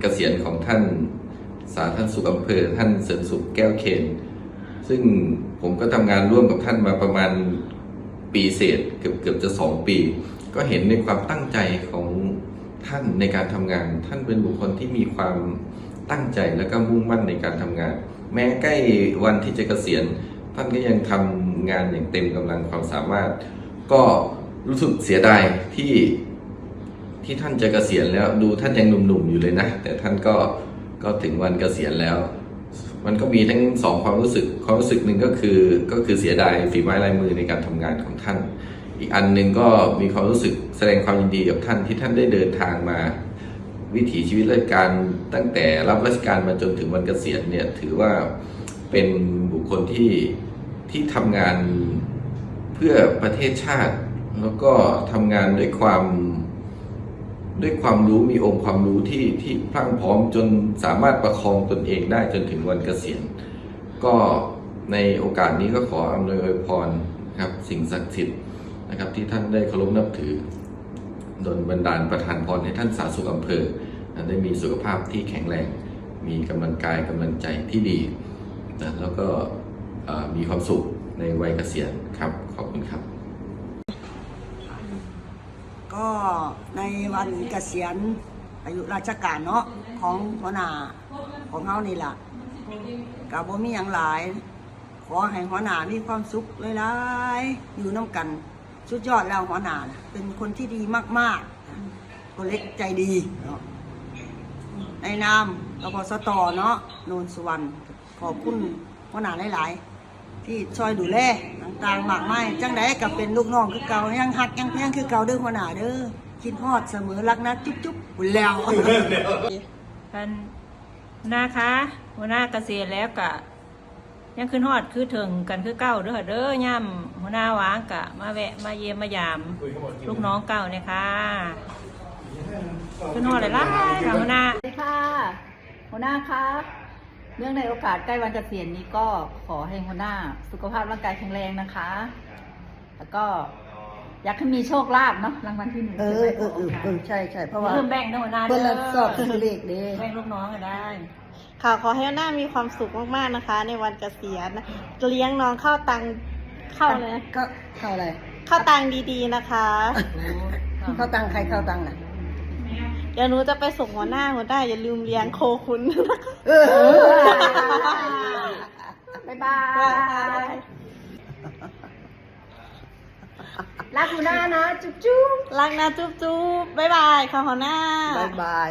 เกษียณของท่านสาธารณสุขอำเภอท่านเสริมสุขแก้วเคนซึ่งผมก็ทำงานร่วมกับท่านมาประมาณปีเศษเกือบเกือบจะสองปี ก็เห็นในความตั้งใจของท่านในการทำงาน ท่านเป็นบุคคลที่มีความตั้งใจและก็มุ่งมั่นในการทำงาน แม้ใกล้วันที่จะเกษียณ ท่านก็ยังทำงานอย่างเต็มกำลังความสามารถ ก็รู้สึกเสียดายที่ ที่ท่านจะเกษียณแล้วดูท่านยังหนุ่มๆอยู่เลยนะ แต่ท่านก็ก็ถึงวันเกษียณแล้ว มันก็มีทั้งสองความรู้สึกความรู้สึกหนึ่งก็คือก็คือเสียดายฝีไม้ลายมือในการทำงานของท่าน อีกอันหนึ่งก็มีความรู้สึกแสดงความยินดีกับท่านที่ท่านได้เดินทางมา วิถีชีวิตราชการตั้งแต่รับราชการมาจนถึงวันเกษียณเนี่ยถือว่าเป็นบุคคลที่ที่ทำงานเพื่อประเทศชาติ แล้วก็ทำงานด้วยความ ด้วยความรู้มีองค์ความรู้ที่ที่พรั่งพร้อมจนสามารถประคองตนเองได้จนถึงวันเกษียณ ก็ในโอกาสนี้ก็ขออำนวยอวยพรครับสิ่งศักดิ์สิทธิ์นะครับที่ท่านได้เคารพนับถือดลบันดาลประทานพรให้ท่านสาธารณสุขอำเภอ ได้มีสุขภาพที่แข็งแรง มีกำลังกายกำลังใจที่ดีนะแล้วก็มีความสุขในวัยเกษียณครับ ขอบคุณครับ ก็ในวันเกษียณอายุราชการเนาะของหัวหน้าของเฮานี่ล่ะกับบ่มีหยังหลาย ขอให้หัวหน้ามีความสุขหลายๆอยู่น้ำกันสุดยอดแล้วหัวหน้าเป็นคนที่ดีมากๆคนเล็กใจดีเนาะในนามรพสตเนาะโนนสุวรรณขอบคุณหัวหน้าหลาย ๆ ที่ช่วยดูแล ต่างๆมากมายจังไดกับเป็นลูกน้องคือเก่ายังหักยังแพงคือเก่าเด้อหัวหน้าเด้อคิดฮอดเสมอรักนะจุ๊บจุ๊บบุญแล้วท่านนะคะหัวหน้าเกษียณแล้วกะยังขึ้นฮอดคือถึงกันคือเก้าเด้อเด้อย่ำหัวหน้าวางกะ มาแวะมาเยี่ยมมายาม ลูกน้องเก่าเนี่ยค่ะขึ้นฮอดเลยล่ะค่ะหัวหน้าสวัสดีค่ะหัวหน้าคะ เนื่องในโอกาสใกล้วันเกษียณนี้ก็ขอให้หัวหน้า สุขภาพร่างกายแข็งแรงนะคะ แล้วก็ อยากให้มีโชคลาภเนาะรางวัลที่หนึ่งเอใช่อไหมเออเออเออใช่ใช่เพราะว่าเพิ่มแบ่งนะหัวหน้าเพิ่นเด้ละสอบคือเลขเด้แบ่งลูกน้องก็ได้ค่ะขอให้หน้ามีความสุขมากๆนะคะ ในวันเกษียณเลี้ยงน้องเข้าวตังเข้าเลยก็เข้าอะไรเข้าวตังดีๆนะคะ เข้าตังใครเข้าตังน่ะ เดี๋ยวหนูจะไปส่งหัวหน้าหัวหน้าอย่าลืมเลี้ยงโคคุณนะคะเออบ๊ายบาย รักหัวหน้านะ จุ๊บจุ๊บรักนะจุ๊บจุ๊บบ๊ายบายค่ะหัวหน้า บายบาย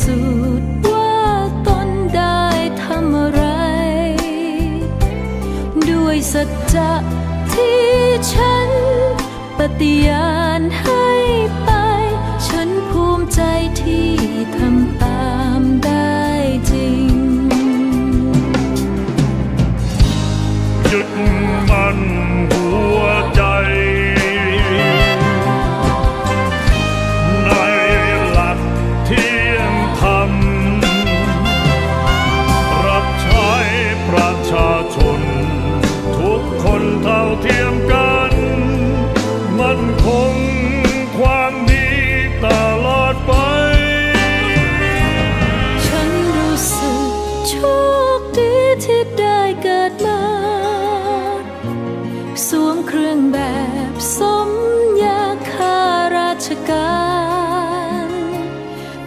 สูจน์ว่าตนได้ทำอะไร ด้วยสัจจะที่ฉันปฏิญาณให้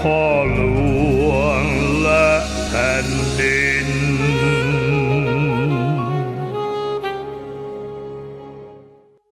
พ่อหลวง